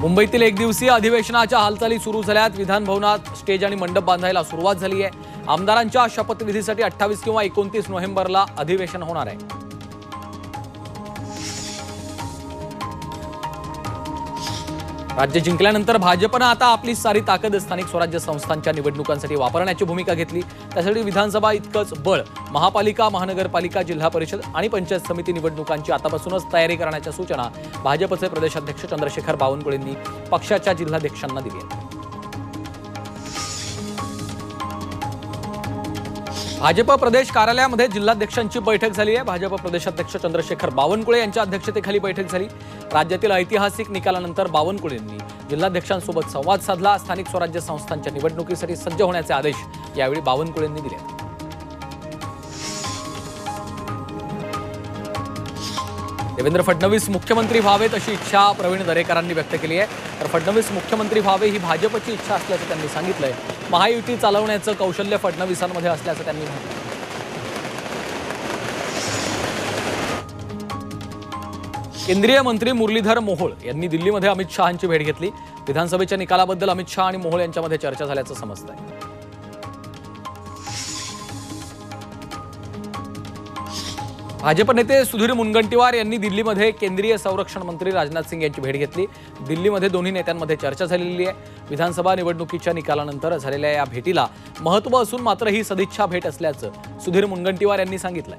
मुंबईतील एक दिवसीय अधिवेशनाच्या हालचाली सुरू झाल्यात. विधानभवनात स्टेज आणि मंडप बांधायला सुरुवात झाली आहे. आमदारांच्या शपथविधीसाठी अठ्ठावीस किंवा एकोणतीस नोव्हेंबरला अधिवेशन होणार आहे. राज्य जिंकल्यानंतर भाजपनं आता आपली सारी ताकद स्थानिक स्वराज्य संस्थांच्या निवडणुकांसाठी वापरण्याची भूमिका घेतली. त्यासाठी विधानसभा इतकंच बळ. महापालिका महानगरपालिका जिल्हा परिषद आणि पंचायत समिती निवडणुकांची आतापासूनच तयारी करण्याच्या सूचना भाजपचे प्रदेशाध्यक्ष चंद्रशेखर बावनकुळेंनी पक्षाच्या जिल्हाध्यक्षांना दिली आहेत. भाजप प्रदेश कार्यालयामध्ये जिल्हाध्यक्षांची बैठक झाली आहे. भाजप प्रदेशाध्यक्ष चंद्रशेखर बावनकुळे यांच्या अध्यक्षतेखाली बैठक झाली. राज्यातील ऐतिहासिक निकालानंतर बावनकुळेंनी जिल्हाध्यक्षांसोबत संवाद साधला. स्थानिक स्वराज्य संस्थांच्या निवडणुकीसाठी सज्ज होण्याचे आदेश यावेळी बावनकुळेंनी दिले. देवेंद्र फडणवीस मुख्यमंत्री व्हावेत अशी इच्छा प्रवीण दरेकरांनी व्यक्त केली आहे. तर फडणवीस मुख्यमंत्री व्हावे ही भाजपची इच्छा असल्याचं त्यांनी सांगितलंय. महायुती चालवण्याचं कौशल्य फडणवीसांमध्ये असल्याचं त्यांनी म्हटलं केंद्रीय मंत्री मुरलीधर मोहोळ यांनी दिल्लीमध्ये अमित शहांची भेट घेतली. विधानसभेच्या निकालाबद्दल अमित शहा आणि मोहोळ यांच्यामध्ये चर्चा झाल्याचं समजतंय. भाजप नेते सुधीर मुनगंटीवार यांनी दिल्लीमध्ये केंद्रीय संरक्षण मंत्री राजनाथ सिंग यांची भेट घेतली. दिल्लीमध्ये दोन्ही नेत्यांमध्ये चर्चा झालेली आहे. विधानसभा निवडणुकीच्या निकालानंतर झालेल्या या भेटीला महत्त्व असून मात्र ही सदिच्छा भेट असल्याचं सुधीर मुनगंटीवार यांनी सांगितलंय.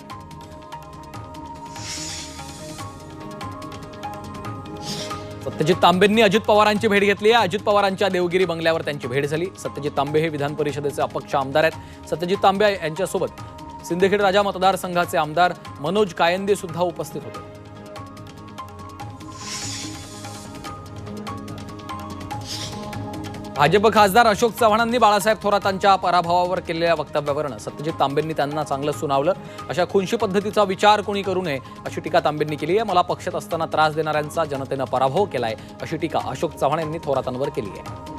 सत्यजित तांबेंनी अजित पवारांची भेट घेतली आहे. अजित पवारांच्या देवगिरी बंगल्यावर त्यांची भेट झाली. सत्यजित तांबे हे विधान परिषदेचे अपक्ष आमदार आहेत. सत्यजित तांबे यांच्यासोबत सिंदखेड राजा मतदारसंघाचे आमदार मनोज कायंदे सुद्धा उपस्थित होते. भाजप खासदार अशोक चव्हाणांनी बाळासाहेब थोरातांच्या पराभवावर केलेल्या वक्तव्यावरनं सत्यजित तांबेंनी त्यांना चांगलं सुनावलं. अशा खुनशी पद्धतीचा विचार कोणी करू नये अशी टीका तांबेंनी केली आहे. मला पक्षात असताना त्रास देणाऱ्यांचा जनतेनं पराभव केलाय अशी टीका अशोक चव्हाण यांनी थोरातांवर केली आहे.